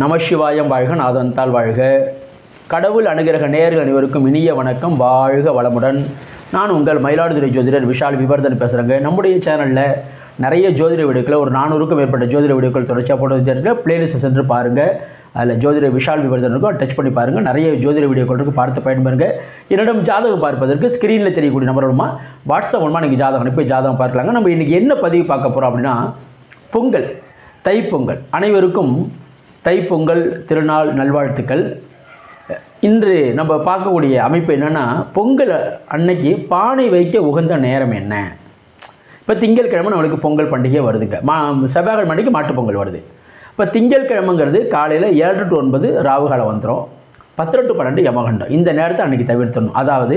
நமசிவாயம் வாழ்க நாதந்தால் வாழ்க. கடவுள் அனுகிரக நேயர்கள் அனைவருக்கும் இனிய வணக்கம். வாழ்க வளமுடன். நான் உங்கள் மயிலாடுதுறை ஜோதிடர் விஷால் விவர்தன் பேசுகிறேங்க நம்முடைய சேனலில் நிறைய ஜோதிட வீடியோக்களை ஒரு நானூறுக்கும் மேற்பட்ட ஜோதிட வீடியோக்கள் தொடர்ச்சியாக போட்டு இருக்கு. பிளேலிஸ்ட் சென்று பாருங்கள் அதில் ஜோதிட விஷால் விவர்தன் இருக்கும். டச் பண்ணி பாருங்கள் நிறைய ஜோதிட வீடியோக்கள் இருக்குது பார்த்து பயன்பெறுங்க. என்னிடம் ஜாதகம் பார்ப்பதற்கு ஸ்க்ரீனில் தெரியக்கூடிய நம்பர் மூலமாக வாட்ஸ்அப் மூலமாக நீங்கள் ஜாதகம் அனுப்பி ஜாதகம் பார்க்கலாங்க. நம்ம இன்றைக்கி என்ன பதிவு பார்க்க போகிறோம் அப்படின்னா பொங்கல் தைப்பொங்கல் அனைவருக்கும் தைப்பொங்கல் திருநாள் நல்வாழ்த்துக்கள். இன்று நம்ம பார்க்கக்கூடிய அமைப்பு என்னென்னா பொங்கல் அன்னைக்கு பானை வைக்க உகந்த நேரம் என்ன? இப்போ திங்கட்கிழமை நம்மளுக்கு பொங்கல் பண்டிகை வருதுங்க. மா செவ்வாய்க்கிழமை அன்னைக்கு மாட்டுப்பொங்கல் வருது. இப்போ திங்கட்கிழமைங்கிறது காலையில் ஏழு டு ஒன்பது ராவுகாலம் வந்துடும் பத்து டு பன்னெண்டு யமகண்டம். இந்த நேரத்தை அன்றைக்கி தவிர்த்தணும். அதாவது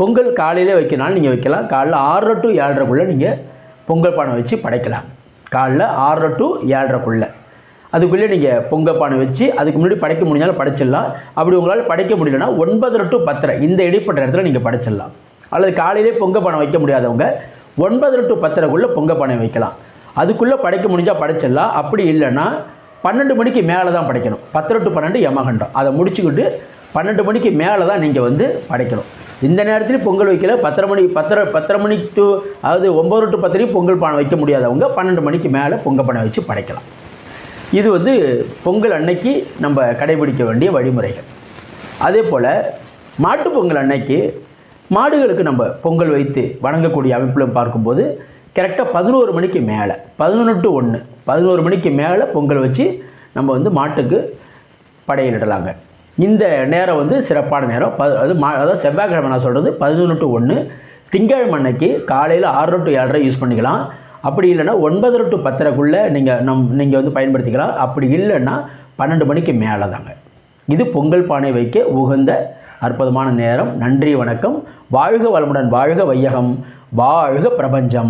பொங்கல் காலையிலே வைக்கனாலும் நீங்கள் வைக்கலாம். காலைல ஆறரை டு ஏழரைக்குள்ளே நீங்கள் பொங்கல் பானை வச்சு படைக்கலாம். காலைல ஆறரை டு ஏழரைக்குள்ளே. அதுக்குள்ளே நீங்கள் பொங்கல் பானை வச்சு அதுக்கு முன்னாடி படைக்க முடிஞ்சாலும் படைச்சிடலாம். அப்படி உங்களால் படைக்க முடியலன்னா ஒன்பதரை டு பத்தரை இந்த இடைப்பட்ட நேரத்தில் நீங்கள் படைச்சிடலாம். அல்லது காலையிலே பொங்க பானை வைக்க முடியாதவங்க ஒன்பதரை டு பத்தரைக்குள்ளே பொங்கல் பானை வைக்கலாம். அதுக்குள்ளே படைக்க முடிஞ்சால் படைச்சிடலாம். அப்படி இல்லைன்னா பன்னெண்டு மணிக்கு மேலே தான் படைக்கணும். பத்தரை டு பன்னெண்டு யமகண்டம். அதை முடிச்சுக்கிட்டு பன்னெண்டு மணிக்கு மேலே தான் நீங்கள் வந்து படைக்கணும். இந்த நேரத்துலையும் பொங்கல் வைக்கல. பத்தரை மணி பத்தரை பத்தரை மணி டு அதாவது ஒம்பது டு பத்தரையும் பொங்கல் பானை வைக்க முடியாதவங்க பன்னெண்டு மணிக்கு மேலே பொங்கல் பானை வச்சு படைக்கலாம். இது வந்து பொங்கல் அன்னைக்கு நம்ம கடைபிடிக்க வேண்டிய வழிமுறைகள். அதே போல் மாட்டு பொங்கல் அன்னைக்கு மாடுகளுக்கு நம்ம பொங்கல் வைத்து வணங்கக்கூடிய அமைப்பில் பார்க்கும்போது கரெக்டாக பதினோரு மணிக்கு மேலே பதினொன்று டு ஒன்று பதினோரு மணிக்கு மேலே பொங்கல் வச்சு நம்ம வந்து மாட்டுக்கு படையிலிடலாங்க. இந்த நேரம் வந்து சிறப்பான நேரம். ப அது மா அதாவது செவ்வாய்க்கிழமை நான் சொல்கிறது பதினொன்று டு ஒன்று திங்கட்கிழமை அன்னைக்கு காலையில் ஆறரை டு ஏழரை யூஸ் பண்ணிக்கலாம். அப்படி இல்லைன்னா ஒன்பதரை டு பத்தரைக்குள்ளே நீங்கள் நம் நீங்கள் வந்து பயன்படுத்திக்கலாம். அப்படி இல்லைன்னா பன்னெண்டு மணிக்கு மேலே தாங்க இது பொங்கல் பானை வைக்க உகந்த அற்புதமான நேரம். நன்றி வணக்கம். வாழ்க வளமுடன் வாழ்க வையகம். வாழ்க பிரபஞ்சம்.